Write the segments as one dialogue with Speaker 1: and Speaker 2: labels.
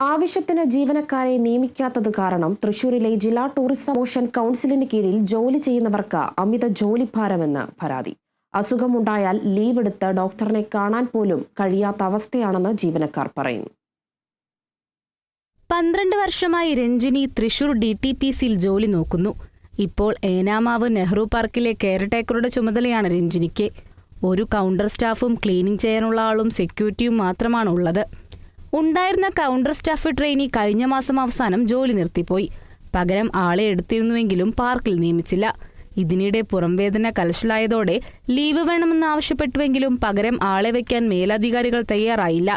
Speaker 1: ആവശ്യത്തിന് ജീവനക്കാരെ നിയമിക്കാത്തത് കാരണം തൃശൂരിലെ ജില്ലാ ടൂറിസം മോഷൻ കൗൺസിലിന് കീഴിൽ ജോലി ചെയ്യുന്നവർക്ക് അമിത ജോലിഭാരമെന്ന് പരാതി. അസുഖമുണ്ടായാൽ ലീവ് എടുത്ത് ഡോക്ടറിനെ കാണാൻ പോലും കഴിയാത്ത അവസ്ഥയാണെന്ന് ജീവനക്കാർ പറയുന്നു.
Speaker 2: പന്ത്രണ്ട് വർഷമായി Ranjini Thrissur D T P സിയിൽ ജോലി നോക്കുന്നു. ഇപ്പോൾ ഏനാമാവ് നെഹ്റു പാർക്കിലെ കെയർടേക്കറുടെ ചുമതലയാണ് രഞ്ജിനിക്ക്. ഒരു കൗണ്ടർ സ്റ്റാഫും ക്ലീനിംഗ് ചെയ്യാനുള്ള ആളും സെക്യൂരിറ്റിയും മാത്രമാണ് ഉള്ളത് ഉണ്ടായിരുന്ന കൗണ്ടർ സ്റ്റാഫ് ട്രെയിനി കഴിഞ്ഞ മാസം അവസാനം ജോലി നിർത്തിപ്പോയി. പകരം ആളെ എടുത്തിരുന്നുവെങ്കിലും പാർക്കിൽ നിയമിച്ചില്ല. ഇതിനിടെ പുറംവേദന കലശലായതോടെ ലീവ് വേണമെന്ന് ആവശ്യപ്പെട്ടുവെങ്കിലും പകരം ആളെ വയ്ക്കാൻ മേലധികാരികൾ തയ്യാറായില്ല.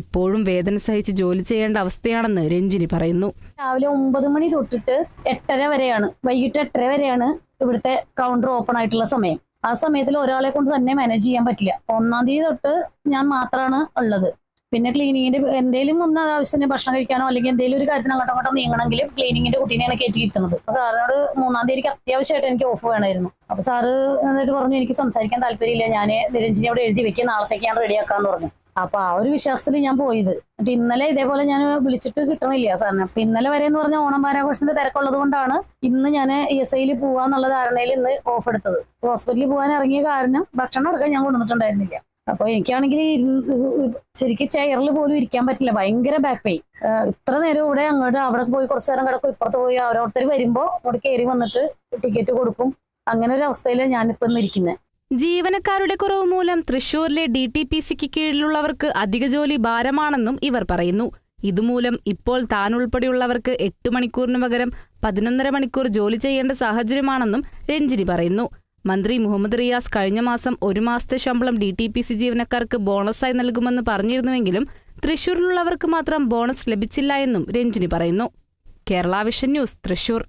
Speaker 2: ഇപ്പോഴും വേദന സഹിച്ച് ജോലി ചെയ്യേണ്ട അവസ്ഥയാണെന്ന് രഞ്ജിനി പറയുന്നു.
Speaker 3: രാവിലെ ഒമ്പത് മണി തൊട്ടിട്ട് എട്ടര വരെയാണ് വൈകിട്ട് എട്ടര വരെയാണ് ഇവിടുത്തെ കൗണ്ടർ ഓപ്പൺ ആയിട്ടുള്ള സമയം. ആ സമയത്തിൽ ഒരാളെ കൊണ്ട് തന്നെ മാനേജ് ചെയ്യാൻ പറ്റില്ല. ഒന്നാം തീയതി തൊട്ട് ഞാൻ മാത്രമാണ് ഉള്ളത്. പിന്നെ ക്ലീനിങ്ങിന്റെ എന്തെങ്കിലും ഒന്ന് ആവശ്യത്തിന് ഭക്ഷണം കഴിക്കാനോ അല്ലെങ്കിൽ എന്തെങ്കിലും ഒരു കാര്യത്തിന് അങ്ങോട്ടും അങ്ങോട്ടും നീങ്ങണമെങ്കിൽ ക്ലീനിങ്ങിന്റെ കുട്ടീനെയാണ് കയറ്റി കിട്ടുന്നത്. അപ്പൊ സാറിനോട് മൂന്നാം തീയതി എനിക്ക് അത്യാവശ്യമായിട്ട് എനിക്ക് ഓഫ് വേണമായിരുന്നു. അപ്പൊ സാറ് എന്നിട്ട് പറഞ്ഞു എനിക്ക് സംസാരിക്കാൻ താല്പര്യമില്ല. ഞാൻ നിരഞ്ജിനെ അവിടെ എഴുതി വെക്കുക നാളത്തേക്ക് ഞാൻ റെഡിയാക്കാന്ന് പറഞ്ഞു. അപ്പൊ ആ ഒരു വിശ്വാസത്തിൽ ഞാൻ പോയത്. എന്നിട്ട് ഇന്നലെ ഇതേപോലെ ഞാൻ വിളിച്ചിട്ട് കിട്ടണില്ല സാറിന് അപ്പൊ ഇന്നലെ വരെ എന്ന് പറഞ്ഞാൽ ഓണം വാരാഘോഷത്തിന്റെ തിരക്കുള്ളത് കൊണ്ടാണ് ഇന്ന് ഞാൻ ഇ എസ് ഐയിൽ പോവാന്നുള്ള ധാരണയിൽ ഇന്ന് ഓഫ് എടുത്തത്. ഹോസ്പിറ്റലിൽ പോകാൻ ഇറങ്ങിയ കാരണം ഭക്ഷണം എടുക്കാൻ ഞാൻ കൊണ്ടുവന്നിട്ടുണ്ടായിരുന്നില്ല. അപ്പൊ എനിക്കാണെങ്കിൽ ശരിക്കും ചെയറിൽ പോലും ഇരിക്കാൻ പറ്റില്ല. ഭയങ്കര ബാക്ക് പെയിൻ ഇത്ര നേരം ഇവിടെ അങ്ങോട്ട് അവിടെ പോയി കുറച്ചു നേരം കിടക്കും. ഇപ്പുറത്ത് പോയി ഓരോരുത്തർ വരുമ്പോ അവിടെ കയറി വന്നിട്ട് ടിക്കറ്റ് കൊടുക്കും. അങ്ങനെ ഒരു അവസ്ഥയിലാണ് ഇന്ന് ഇരിക്കുന്നത്
Speaker 2: ജീവനക്കാരുടെ കുറവ് മൂലം തൃശൂരിലെ ഡി ടി പി സിക്ക് കീഴിലുള്ളവർക്ക് അധിക ജോലി ഭാരമാണെന്നും ഇവർ പറയുന്നു. ഇതുമൂലം ഇപ്പോൾ താൻ ഉൾപ്പെടെയുള്ളവർക്ക് എട്ട് മണിക്കൂറിന് പകരം പതിനൊന്നര മണിക്കൂർ ജോലി ചെയ്യേണ്ട സാഹചര്യമാണെന്നും രഞ്ജിനി പറയുന്നു. മന്ത്രി മുഹമ്മദ് റിയാസ് കഴിഞ്ഞ മാസം ഒരു മാസത്തെ ശമ്പളം ഡി ടി പി സി ജീവനക്കാർക്ക് ബോണസായി നൽകുമെന്ന് പറഞ്ഞിരുന്നുവെങ്കിലും തൃശൂരിലുള്ളവർക്ക് മാത്രം ബോണസ് ലഭിച്ചില്ല എന്നും രഞ്ജിനി പറയുന്നു. Kerala vision news Thrissur.